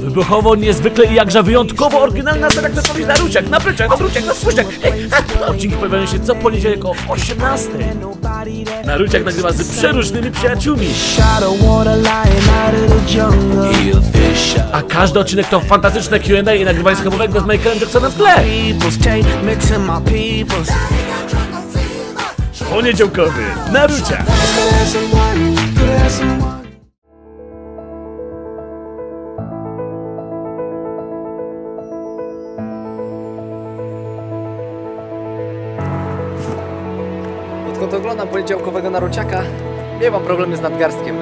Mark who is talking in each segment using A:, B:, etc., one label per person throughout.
A: Wybuchowo, niezwykle i jakże wyjątkowo oryginalna seria Kto Naruciak, Napryczak, Odruciak, Naspójrzek. Odcinki pojawiają się co poniedziałek o 18. Naruciak nagrywa z przeróżnymi przyjaciółmi. A każdy odcinek to fantastyczne Q&A i nagrywanie schabowego z Michaelem Jacksonem w tle. Poniedziałkowy Naruciak.
B: Could
C: Odkąd oglądam poniedziałkowego Naruciaka, miewam problemy z nadgarstkiem.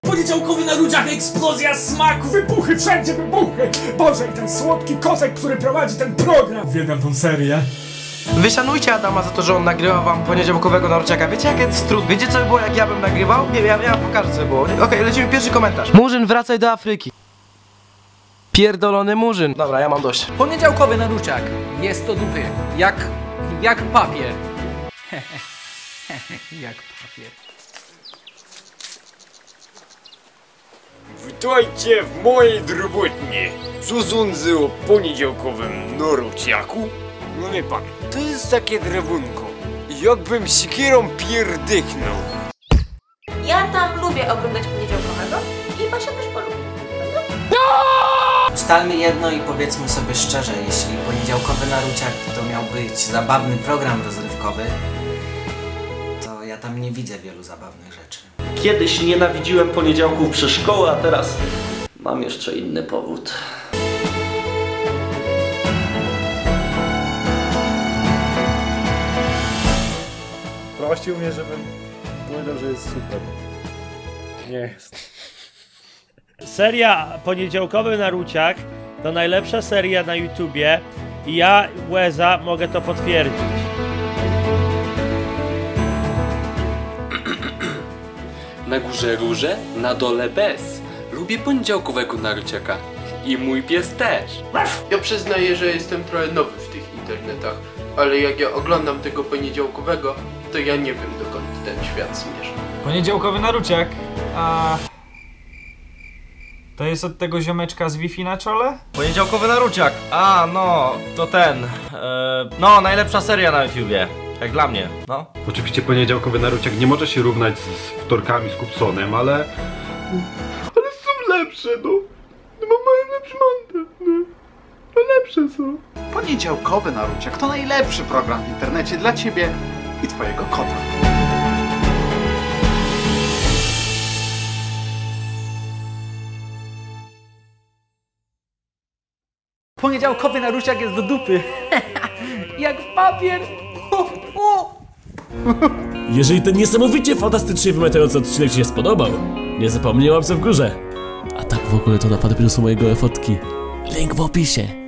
D: Poniedziałkowy na ludziach eksplozja smaku, wybuchy, wszędzie wybuchy! Boże, i ten słodki kozek, który prowadzi ten program! Uwielbiam tą serię.
E: Wyszanujcie Adama za to, że on nagrywa wam poniedziałkowego Norciaka. Wiecie jaki jest trud? Wiecie co by było jak ja bym nagrywał? Nie, ja, ja pokażę co by było. Okej, lecimy pierwszy komentarz. Murzyn, wracaj do Afryki. Pierdolony Murzyn. Dobra, ja mam dość.
C: Poniedziałkowy Naruciak. Jest to dupy. Jak... jak papier. jak papier.
F: Witajcie w mojej drobotnie. Co sądzę o poniedziałkowym Norociaku? No wie pan, to jest takie drewunko. Jakbym siekierą pierdychnął.
G: Ja tam lubię oglądać poniedziałkowego i Basia też.
H: Ustalmy jedno i powiedzmy sobie szczerze, jeśli poniedziałkowy Naruciak to miał być zabawny program rozrywkowy, to ja tam nie widzę wielu zabawnych rzeczy.
I: Kiedyś nienawidziłem poniedziałków przez szkołę, a teraz mam jeszcze inny powód.
J: Prosił mnie, żebym powiedział, że jest super. Nie jest.
K: Seria Poniedziałkowy Naruciak to najlepsza seria na YouTubie i ja, Łeza, mogę to potwierdzić.
L: Na górze róże, na dole bez. Lubię poniedziałkowego Naruciaka. I mój pies też.
M: Ja przyznaję, że jestem trochę nowy w tych internetach, ale jak ja oglądam tego poniedziałkowego, to ja nie wiem dokąd ten świat zmierza.
N: Poniedziałkowy naruciak. A... To jest od tego ziomeczka z Wi-Fi na czole?
E: Poniedziałkowy Naruciak. A, no, to ten. E, no, najlepsza seria na YouTubie. Jak dla mnie, no.
J: Oczywiście poniedziałkowy Naruciak nie może się równać z wtorkami z Kupsonem, ale... Ale są lepsze, no. No bo mają lepszy mandat, no. No lepsze są.
O: Poniedziałkowy Naruciak to najlepszy program w internecie dla ciebie i twojego kota.
C: Poniedziałkowy Naruciak jest do dupy. jak papier.
A: Jeżeli ten niesamowicie fantastycznie wymiotujący odcinek Ci się spodobał, nie zapomnij łapce w górze. A tak w ogóle to napady są mojego fotki. Link w opisie.